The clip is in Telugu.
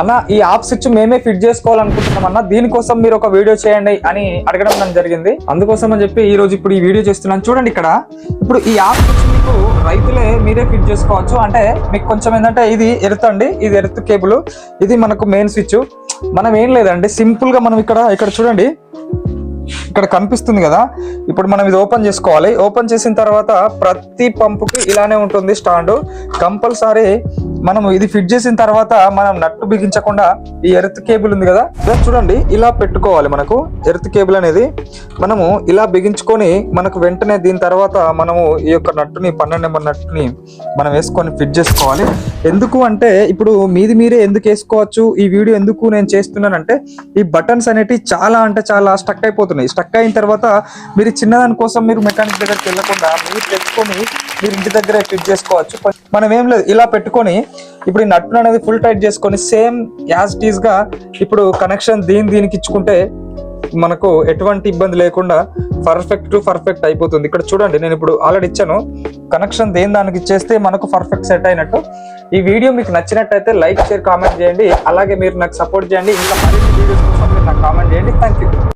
అన్న ఈ యాప్ స్విచ్ మేమే ఫిట్ చేసుకోవాలనుకుంటున్నాం అన్న దీనికోసం మీరు ఒక వీడియో చేయండి అని అడగడం నాకు జరిగింది. అందుకోసం అని చెప్పి ఈ రోజు ఇప్పుడు ఈ వీడియో చేస్తున్నాను. చూడండి ఇక్కడ ఇప్పుడు ఈ యాప్ స్విచ్ మీకు రైతులే మీరే ఫిట్ చేసుకోవచ్చు. అంటే మీకు కొంచెం ఏంటంటే ఇది ఎర్త్ అండి ఇది ఎర్త్ కేబుల్ ఇది మనకు మెయిన్ స్విచ్ మనం ఏం లేదండి సింపుల్గా మనం ఇక్కడ ఇక్కడ చూడండి. ఇక్కడ కనిపిస్తుంది కదా ఇప్పుడు మనం ఇది ఓపెన్ చేసుకోవాలి. ఓపెన్ చేసిన తర్వాత ప్రతి పంపుకి ఇలానే ఉంటుంది స్టాండ్. కంపల్సరీ మనం ఇది ఫిట్ చేసిన తర్వాత మనం నట్టు బిగించకుండా ఈ ఎర్త్ కేబుల్ ఉంది కదా ఇలా చూడండి ఇలా పెట్టుకోవాలి మనకు. ఎర్త్ కేబుల్ అనేది మనము ఇలా బిగించుకొని మనకు వెంటనే దీని తర్వాత మనము ఈ యొక్క నట్టుని పన్నెండు నెంబర్ నట్టుని మనం వేసుకొని ఫిట్ చేసుకోవాలి. ఎందుకు అంటే ఇప్పుడు మీది మీరే ఎందుకు వేసుకోవచ్చు? ఈ వీడియో ఎందుకు నేను చేస్తున్నానంటే ఈ బటన్స్ అనేటివి చాలా అంటే చాలా స్టక్ అయిపోతున్నాయి. స్టక్ అయిన తర్వాత మీరు చిన్నదాని కోసం మీరు మెకానిక్ దగ్గరికి వెళ్ళకుండా మీరు తెచ్చుకొని మీరు ఇంటి దగ్గరే ఫిట్ చేసుకోవచ్చు. మనం ఏం లేదు ఇలా పెట్టుకొని ఇప్పుడు ఈ నట్టును అనేది ఫుల్ టైట్ చేసుకొని సేమ్ యాజ్ టీజ్గా ఇప్పుడు కనెక్షన్ దీని దీనికి ఇచ్చుకుంటే మనకు ఎటువంటి ఇబ్బంది లేకుండా పర్ఫెక్ట్ టు పర్ఫెక్ట్ అయిపోతుంది. ఇక్కడ చూడండి నేను ఇప్పుడు ఆల్రెడీ ఇచ్చాను. కనెక్షన్ దేని దానికి ఇచ్చేస్తే మనకు పర్ఫెక్ట్ సెట్ అయినట్టు. ఈ వీడియో మీకు నచ్చినట్టయితే లైక్ షేర్ కామెంట్ చేయండి. అలాగే మీరు నాకు సపోర్ట్ చేయండి. ఇంకా మరిన్ని వీడియోస్ కోసం మీరు నాకు కామెంట్ చేయండి. Thank you